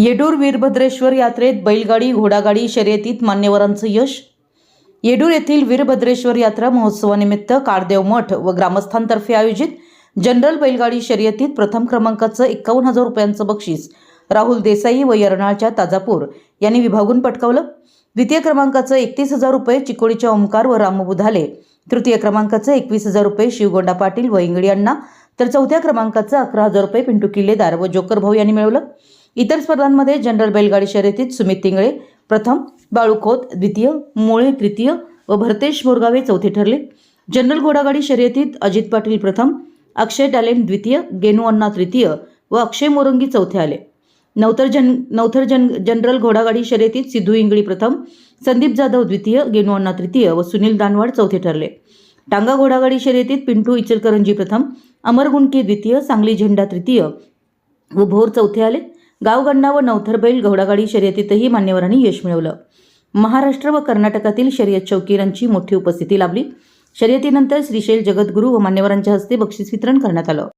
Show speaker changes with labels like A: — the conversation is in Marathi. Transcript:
A: येडूर वीरभद्रेश्वर यात्रेत बैलगाडी घोडागाडी शर्यतीत मान्यवरांचं यश. येडूर येथील वीरभद्रेश्वर यात्रा महोत्सवानिमित्त काळदेव मठ व ग्रामस्थांतर्फे आयोजित जनरल बैलगाडी शर्यतीत प्रथम क्रमांकाचं एकावन्न हजार रुपयांचं बक्षीस राहुल देसाई व यरणाळच्या ताजापूर यांनी विभागून पटकावलं. द्वितीय क्रमांकाचं एकतीस हजार रुपये चिकोडीच्या ओंकार व रामबुधाले. तृतीय क्रमांकाचं एकवीस हजार रुपये शिवगोंडा पाटील व इंगडी अण्णा तर चौथ्या क्रमांकाचं अकरा हजार रुपये पिंटू किल्लेदार व जोकर भाऊ यांनी मिळवलं. इतर स्पर्धांमध्ये जनरल बैलगाडी शर्यतीत सुमित तिंगळे प्रथम बाळू खोत द्वितीय मुळे तृतीय व भरतेश मोरगावे चौथे ठरले. जनरल घोडागाडी शर्यतीत अजित पाटील प्रथम अक्षय टॅलेंट द्वितीय गेनू अण्णा तृतीय व अक्षय मोरंगी चौथे आले. नवतर जन नवथर जन जनरल घोडागाडी शर्यतीत सिद्धू इंगळी प्रथम संदीप जाधव द्वितीय गेनू अण्णा तृतीय व सुनील दानवाड चौथे ठरले. टांगा घोडागाडी शर्यतीत पिंटू इचलकरंजी प्रथम अमरगुंडके द्वितीय सांगली झेंडा तृतीय व भोर चौथे आले. गावगंडा व नवथर बैल घोडागाडी शर्यतीतही मान्यवरांनी यश मिळवलं. महाराष्ट्र व कर्नाटकातील शर्यत चौकीरांची मोठी उपस्थिती लाभली. शर्यतीनंतर श्रीशैल जगद्गुरू व मान्यवरांच्या हस्ते बक्षीस वितरण करण्यात आलं.